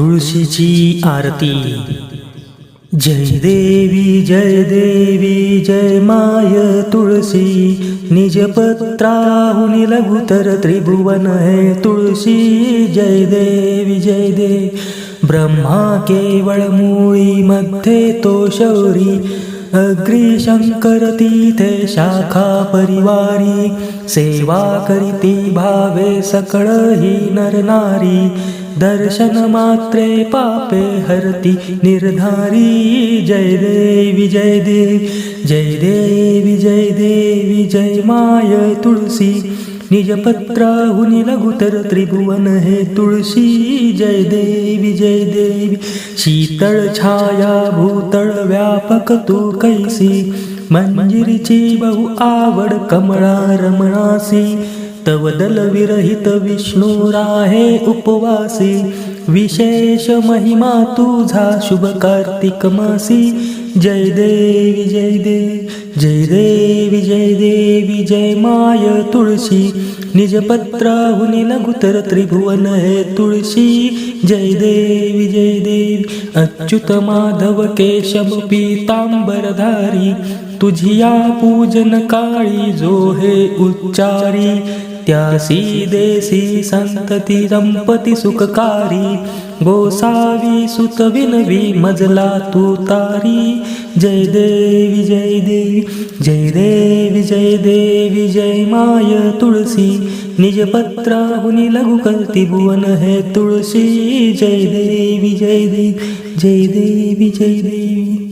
तुळशीची आरती। जय देवी जय देवी जय माय तुळशी निजपत्राहुनी लघुतर त्रिभुवन है तुळशी जय देवी जय देव। ब्रह्मा केवळ मूळी मध्ये तो शौरी। अग्री शंकर तिथे शाखा परिवारी सेवा करीती भावे सकळ ही नरनारी दर्शन मात्रे पापे हरती निर्धारी जय देवी जय देवी जय देवी जय देवी जय माय तुळसी निजपत्राहुनी लघुतर त्रिभुवन हे तुळशी जय देवी जय देवी। शीतळ छाया भूतळ व्यापक तू कैसी। मंजिरीची बहु आवड कमळा रमणासी। तव दल विरहित विष्णू राहे उपवासी। विशेष महिमा तुझा शुभ कार्तिक मासी। जय देवी जय देवी जय देवी विजय देवी जय माय तुळशी. निजपत्राहुनी लघुतर त्रिभुवन हे तुळशी. जय देवी जय देवी. अच्युत माधव केशव पीतांबरधारी. तुझिया पूजन काळी जो हे उच्चारी त्यासी देसी संतती दंपती सुखकारी गोसावी सुत विनवी मजला तू तारी. जय देवी जय देवी जय देवी जय देवी जय माय तुळशी. निजपत्राहुनी लघु करती भुवन हे तुळशी. जय देवी जय देवी जय देवी जय देवी.